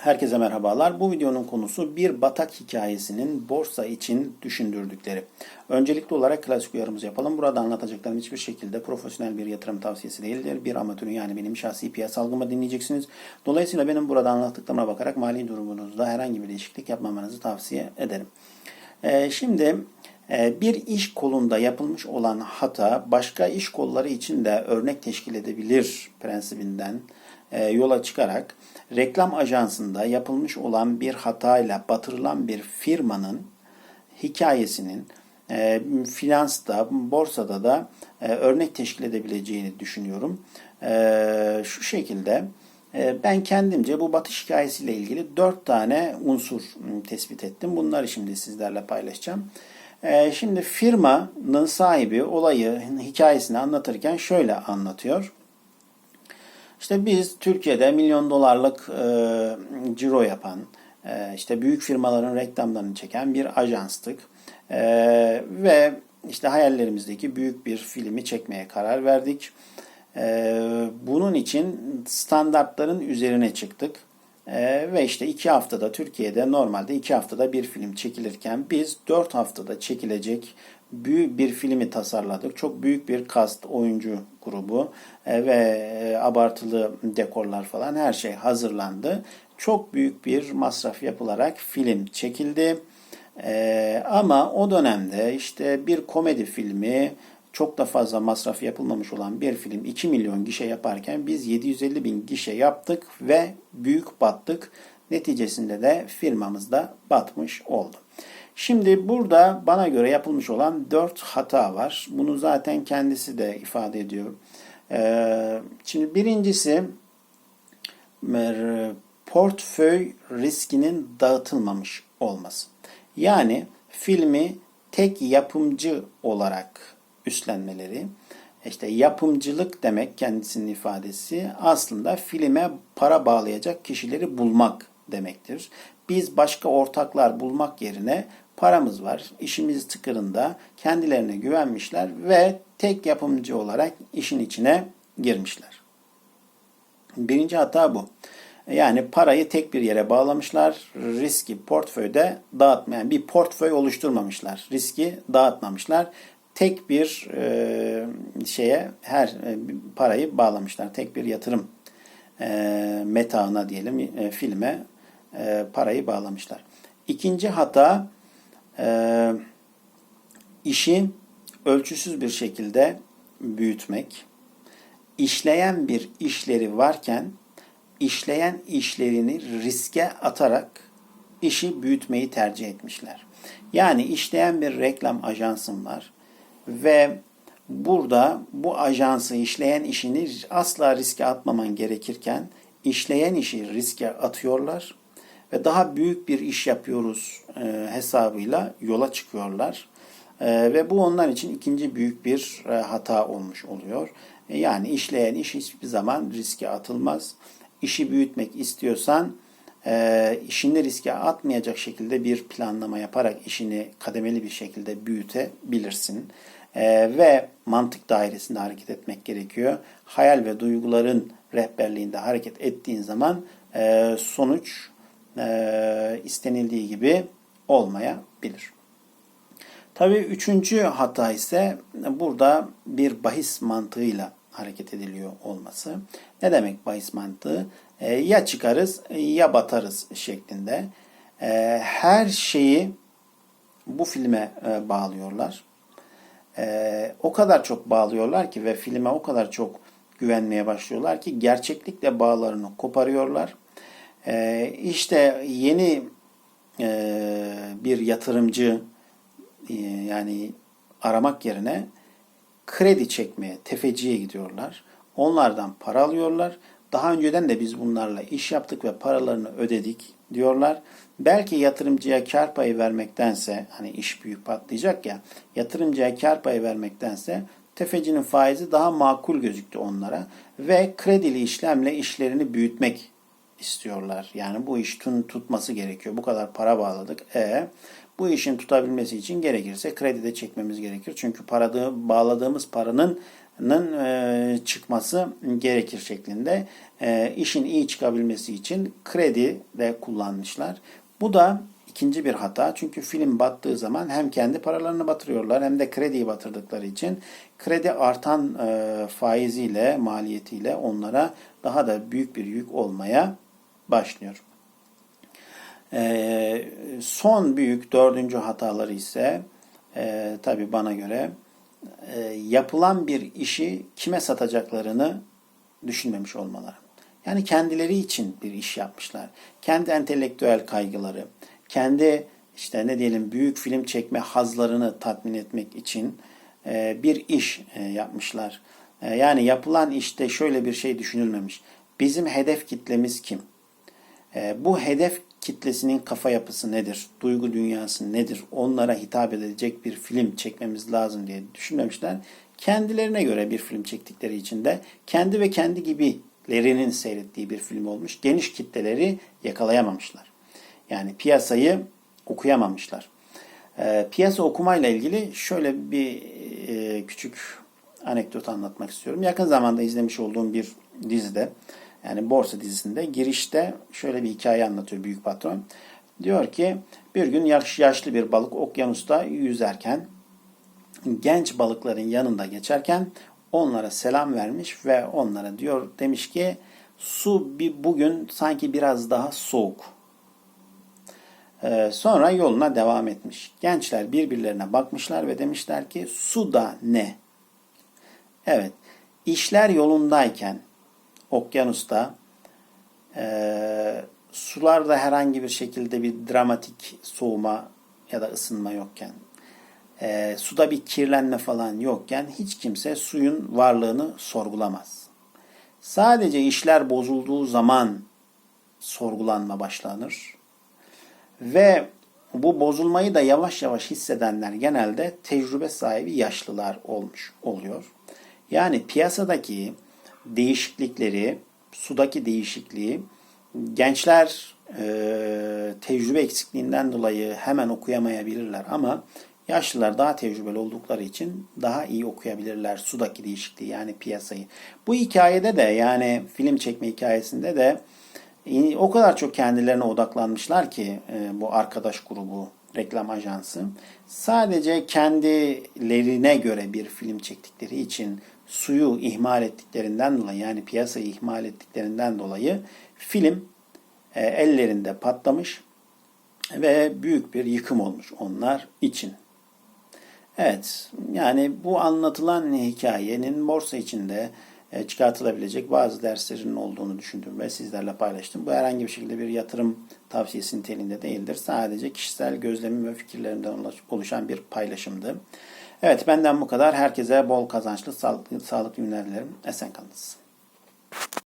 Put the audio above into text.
Herkese merhabalar. Bu videonun konusu bir batak hikayesinin borsa için düşündürdükleri. Öncelikli olarak klasik uyarımızı yapalım. Burada anlatacaklarım hiçbir şekilde profesyonel bir yatırım tavsiyesi değildir. Bir amatörün yani benim şahsi piyasa algımı dinleyeceksiniz. Dolayısıyla benim burada anlattıklarıma bakarak mali durumunuzda herhangi bir değişiklik yapmamanızı tavsiye ederim. Ee, şimdi e, bir iş kolunda yapılmış olan hata başka iş kolları için de örnek teşkil edebilir prensibinden yola çıkarak reklam ajansında yapılmış olan bir hatayla batırılan bir firmanın hikayesinin e, finansta, borsada da e, örnek teşkil edebileceğini düşünüyorum. E, şu şekilde e, ben kendimce bu batış hikayesiyle ilgili dört tane unsur tespit ettim. Bunları şimdi sizlerle paylaşacağım. E, şimdi firmanın sahibi olayı, hikayesini anlatırken şöyle anlatıyor. İşte biz Türkiye'de milyon dolarlık e, ciro yapan, e, işte büyük firmaların reklamlarını çeken bir ajanstık. E, ve işte hayallerimizdeki büyük bir filmi çekmeye karar verdik. E, bunun için standartların üzerine çıktık. E, ve işte iki haftada Türkiye'de normalde iki haftada bir film çekilirken biz dört haftada çekilecek büyük bir filmi tasarladık. Çok büyük bir kast oyuncu grubu e, ve e, abartılı dekorlar falan her şey hazırlandı. Çok büyük bir masraf yapılarak film çekildi. E, ama o dönemde işte bir komedi filmi çok da fazla masraf yapılmamış olan bir film 2 milyon gişe yaparken biz 750 bin gişe yaptık ve büyük battık. Neticesinde de firmamız da batmış oldu. Şimdi burada bana göre yapılmış olan dört hata var. Bunu zaten kendisi de ifade ediyor. Ee, şimdi birincisi portföy riskinin dağıtılmamış olması. Yani filmi tek yapımcı olarak üstlenmeleri. İşte yapımcılık demek kendisinin ifadesi aslında filme para bağlayacak kişileri bulmak demektir. Biz başka ortaklar bulmak yerine paramız var, işimiz tıkırında, kendilerine güvenmişler ve tek yapımcı olarak işin içine girmişler. Birinci hata bu. Yani parayı tek bir yere bağlamışlar, riski portföyde dağıtmayan bir portföy oluşturmamışlar, riski dağıtmamışlar. Tek bir e, şeye her e, parayı bağlamışlar, tek bir yatırım e, metağına diyelim e, filme e, parayı bağlamışlar. İkinci hata e, işi ölçüsüz bir şekilde büyütmek. İşleyen bir işleri varken işleyen işlerini riske atarak işi büyütmeyi tercih etmişler. Yani işleyen bir reklam ajansım var ve burada bu ajansı işleyen işini asla riske atmaman gerekirken işleyen işi riske atıyorlar ve daha büyük bir iş yapıyoruz e, hesabıyla yola çıkıyorlar. E, ve bu onlar için ikinci büyük bir e, hata olmuş oluyor. Yani işleyen iş hiçbir zaman riske atılmaz. İşi büyütmek istiyorsan işini riske atmayacak şekilde bir planlama yaparak işini kademeli bir şekilde büyütebilirsin. Ve mantık dairesinde hareket etmek gerekiyor. Hayal ve duyguların rehberliğinde hareket ettiğin zaman sonuç e, istenildiği gibi olmayabilir. Tabii üçüncü hata ise burada bir bahis mantığıyla hareket ediliyor olması. Ne demek bahis mantığı? E, ya çıkarız ya batarız şeklinde. E, her şeyi bu filme e, bağlıyorlar. E, o kadar çok bağlıyorlar ki ve filme o kadar çok güvenmeye başlıyorlar ki gerçeklikle bağlarını koparıyorlar e, işte yeni e, bir yatırımcı e, yani aramak yerine kredi çekmeye, tefeciye gidiyorlar. Onlardan para alıyorlar. Daha önceden de biz bunlarla iş yaptık ve paralarını ödedik diyorlar. Belki yatırımcıya kar payı vermektense hani iş büyük patlayacak ya yatırımcıya kar payı vermektense tefecinin faizi daha makul gözüktü onlara ve kredili işlemle işlerini büyütmek istiyorlar. Yani bu iş tutması gerekiyor. Bu kadar para bağladık. E bu işin tutabilmesi için gerekirse kredi de çekmemiz gerekir. Çünkü paradığı, bağladığımız paranın e, çıkması gerekir şeklinde. E, işin iyi çıkabilmesi için kredi de kullanmışlar. Bu da ikinci bir hata. Çünkü film battığı zaman hem kendi paralarını batırıyorlar hem de krediyi batırdıkları için kredi artan e, faiziyle, maliyetiyle onlara daha da büyük bir yük olmaya başlıyor. E, son büyük dördüncü hataları ise e, tabi bana göre e, yapılan bir işi kime satacaklarını düşünmemiş olmaları. Yani kendileri için bir iş yapmışlar. Kendi entelektüel kaygıları, kendi işte ne diyelim büyük film çekme hazlarını tatmin etmek için e, bir iş e, yapmışlar. E, yani yapılan işte şöyle bir şey düşünülmemiş. Bizim hedef kitlemiz kim? E, bu hedef kitlesinin kafa yapısı nedir? Duygu dünyası nedir? Onlara hitap edecek bir film çekmemiz lazım diye düşünmemişler. Kendilerine göre bir film çektikleri için de kendi ve kendi gibilerinin seyrettiği bir film olmuş. Geniş kitleleri yakalayamamışlar. Yani piyasayı okuyamamışlar. E, piyasa okumayla ilgili şöyle bir e, küçük anekdot anlatmak istiyorum. Yakın zamanda izlemiş olduğum bir dizide yani borsa dizisinde girişte şöyle bir hikaye anlatıyor büyük patron. Diyor ki bir gün yaş, yaşlı bir balık okyanusta yüzerken genç balıkların yanında geçerken onlara selam vermiş ve onlara diyor demiş ki su bir bugün sanki biraz daha soğuk. Ee, sonra yoluna devam etmiş. Gençler birbirlerine bakmışlar ve demişler ki su da ne? Evet, işler yolundayken okyanusta e, sularda herhangi bir şekilde bir dramatik soğuma ya da ısınma yokken e, suda bir kirlenme falan yokken hiç kimse suyun varlığını sorgulamaz. Sadece işler bozulduğu zaman sorgulanma başlanır ve bu bozulmayı da yavaş yavaş hissedenler genelde tecrübe sahibi yaşlılar olmuş oluyor. Yani piyasadaki değişiklikleri, sudaki değişikliği gençler e, tecrübe eksikliğinden dolayı hemen okuyamayabilirler ama yaşlılar daha tecrübeli oldukları için daha iyi okuyabilirler sudaki değişikliği yani piyasayı. Bu hikayede de yani film çekme hikayesinde de o kadar çok kendilerine odaklanmışlar ki e, bu arkadaş grubu reklam ajansı sadece kendilerine göre bir film çektikleri için suyu ihmal ettiklerinden dolayı yani piyasayı ihmal ettiklerinden dolayı film e, ellerinde patlamış ve büyük bir yıkım olmuş onlar için. Evet, yani bu anlatılan hikayenin borsa içinde e, çıkartılabilecek bazı derslerin olduğunu düşündüm ve sizlerle paylaştım. Bu herhangi bir şekilde bir yatırım tavsiyesi niteliğinde değildir. Sadece kişisel gözlemim ve fikirlerimden oluşan bir paylaşımdı. Evet benden bu kadar. Herkese bol kazançlı, sağlıklı, sağlıklı günler dilerim. Esen kalınız.